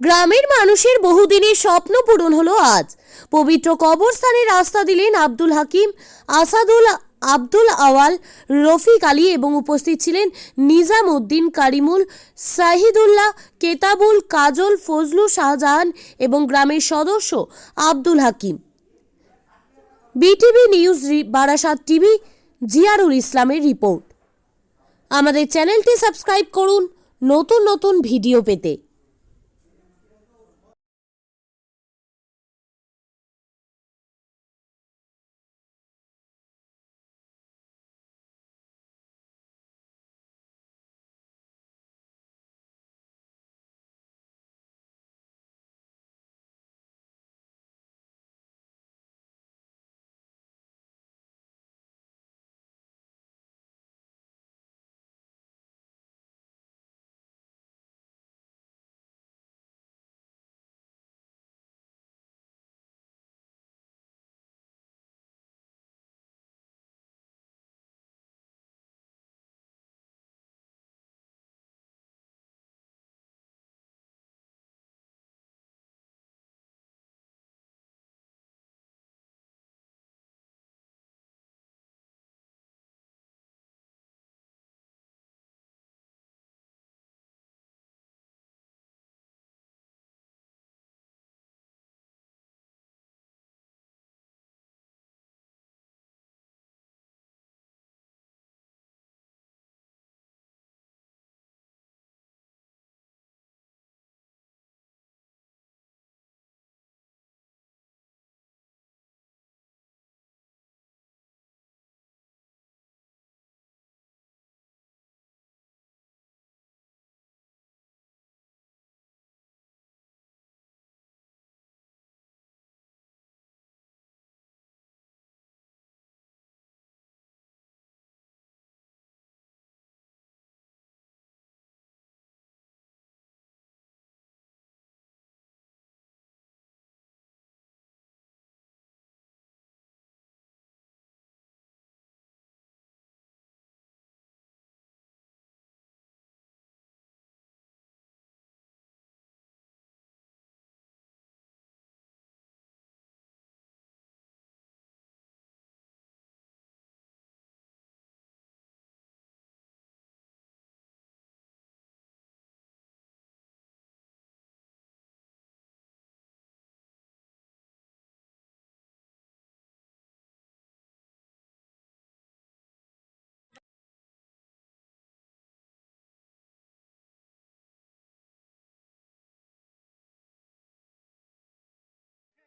গ্রামের মানুষের বহুদিনের স্বপ্ন পূরণ হলো আজ। পবিত্র কবরস্থানে রাস্তা দিলেন আব্দুল হাকিম, আসাদুল, আব্দুল আওয়াল, রফিক আলী এবং উপস্থিত ছিলেন নিজাম উদ্দিন কারিমুল, সাহিদুল্লাহ, কেতাবুল কাজল, ফজলু শাহজাহান এবং গ্রামের সদস্য Abdul Hakim. B T V news Barasat TV, Ziarul ইসলামের রিপোর্ট। আমাদের চ্যানেলটি সাবস্ক্রাইব করুন। নতুন নতুন ভিডিও পেতে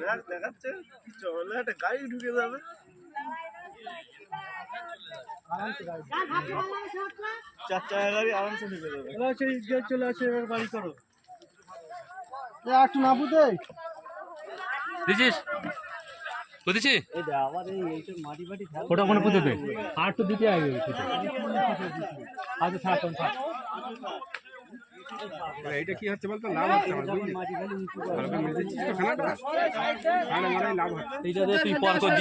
দেখ দেখাচ্ছে চলে একটা গাড়ি ঢুকে যাবে। চার চাকা গাড়ি আরামসে ঢুকে যাবে। এবার সেই যে চলে আসে এবার বাড়ি করো। একটু দিছিস? বুঝেছি ওটা দে। আর তো দিতে আগে। আচ্ছা থাক থাক। এইটা কি হচ্ছে বলতো লাভ হচ্ছে আমার বুঝলি। ভালো করে তো খানাটা খানা মারাই লাভ হচ্ছে এইটা তুই পর দিবা